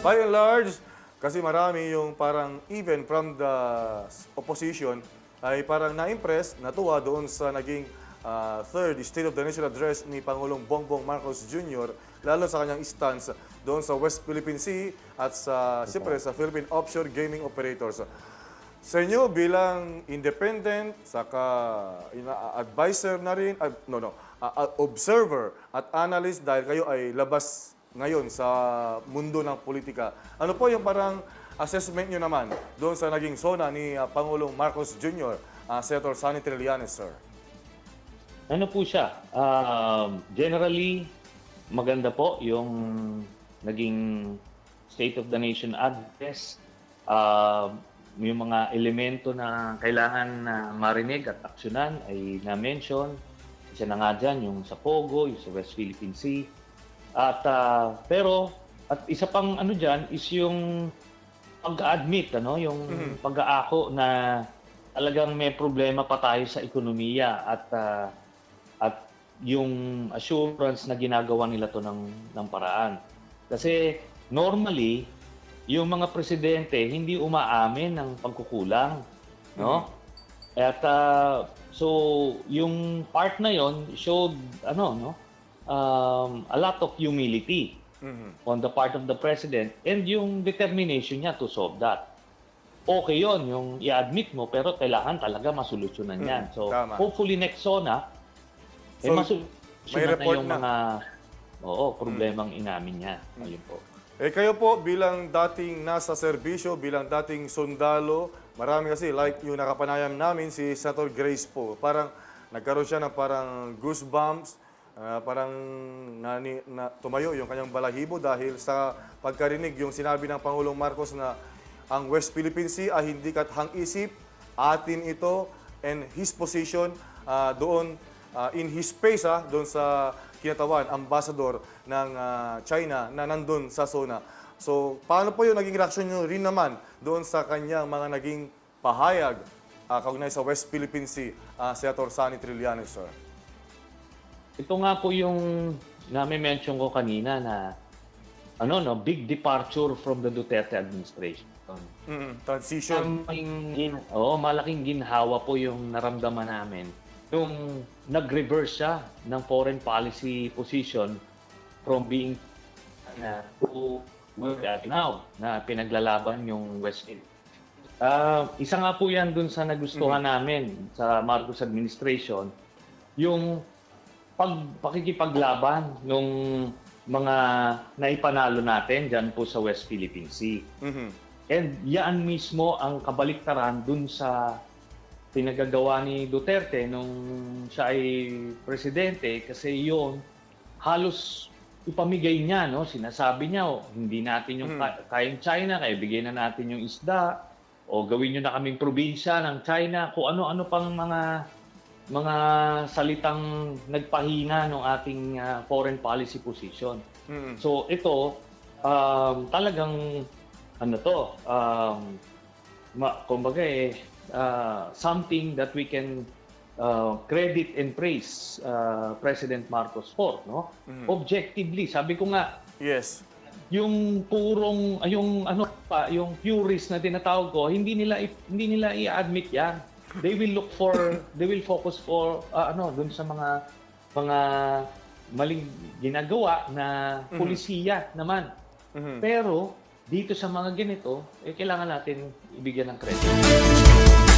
by and large, kasi marami yung parang even from the opposition ay parang na-impress, natuwa doon sa naging ah, third State of the Nation address ni Pangulong Bongbong Marcos Jr. lalo sa kanyang stance doon sa West Philippine Sea at sa, siyempre, sa Philippine Offshore Gaming Operators. Sa inyo bilang independent, saka ina- advisor na rin, ah, no, no, ah, ah, observer at analyst dahil kayo ay labas ngayon sa mundo ng politika. Ano po yung parang assessment nyo naman doon sa naging sona ni ah, Pangulong Marcos Jr., ah, Senator Sonny Trillanes, sir? Ano po siya? Um, generally, maganda po yung naging State of the Nation address. Um, yung mga elemento na kailangan na marinig at aksyonan ay na-mention. Isa na nga dyan, yung sa Pogo, yung sa West Philippine Sea. At, ah, pero, at isa pang ano dyan is yung pag-admit, ano, yung pag-aako na talagang may problema pa tayo sa ekonomiya at ah, at yung assurance na ginagawa nila to ng ng paraan. Kasi normally yung mga presidente hindi umaamin ng pagkukulang, no? At ah, so yung part na yon showed ano no um, a lot of humility Mhm. on the part of the president and yung determination niya to solve that. Okay yon yung i-admit mo pero kailangan talaga masolusyonan yan. Mm, So tama. hopefully next SONA eh So, masolusyonan may na report yung na. Mm. mga oo, problemang inamin niya. Ayun po. Eh kayo po bilang dating nasa serbisyo, bilang dating sundalo, marami kasi like yung nakapanayam namin si Senator Grace po. Parang nagkaroon siya ng parang goosebumps, ah, parang nani, na, tumayo yung kanyang balahibo dahil sa pagkarinig yung sinabi ng Pangulong Marcos na ang West Philippine Sea ay hindi kathang isip, atin ito, and his position ah, doon ah, in his space ah, doon sa kinatawan, ambassador ng ah, China na nandun sa zona. So, paano po yung naging reaksyon nyo rin naman doon sa kanyang mga naging pahayag uh, kaugnay sa West Philippine Sea, ah, Senator Sonny Trillanes, sir? Ito nga po yung nami-mention ko kanina na ano no, big departure from the Duterte administration. Mm, transition. Malaking gin, oo, malaking ginhawa po yung naramdaman namin nung nag-reverse siya ng foreign policy position from being na to where now na pinaglalaban yung West Indies. Ah, isa nga po yan dun sa nagustuhan namin sa Marcos administration, yung pag pakikipaglaban nung mga naipanalo natin diyan po sa West Philippine Sea. Mhm. And yan mismo ang kabaliktaran dun sa pinagagawa ni Duterte nung siya ay presidente kasi yon halos ipamigay niya no sinasabi niya oh, hindi natin yung ka- kayang China kaya bigyan na natin yung isda o gawin niyo na kaming probinsya ng China kung ano-ano pang mga mga salitang nagpahina ng ating ah, foreign policy position. Mhm. So ito um, talagang ano to um, ma, kumbaga eh uh, something that we can uh, credit and praise uh, President Marcos for no objectively sabi ko nga Yes. yung purong yung ano pa yung purist na tinatawag ko hindi nila hindi nila i-admit yan they will look for they will focus for uh, ano dun sa mga mga maling ginagawa na pulisiya naman. Mhm. pero dito sa mga ganito eh kailangan natin ibigyan ng credit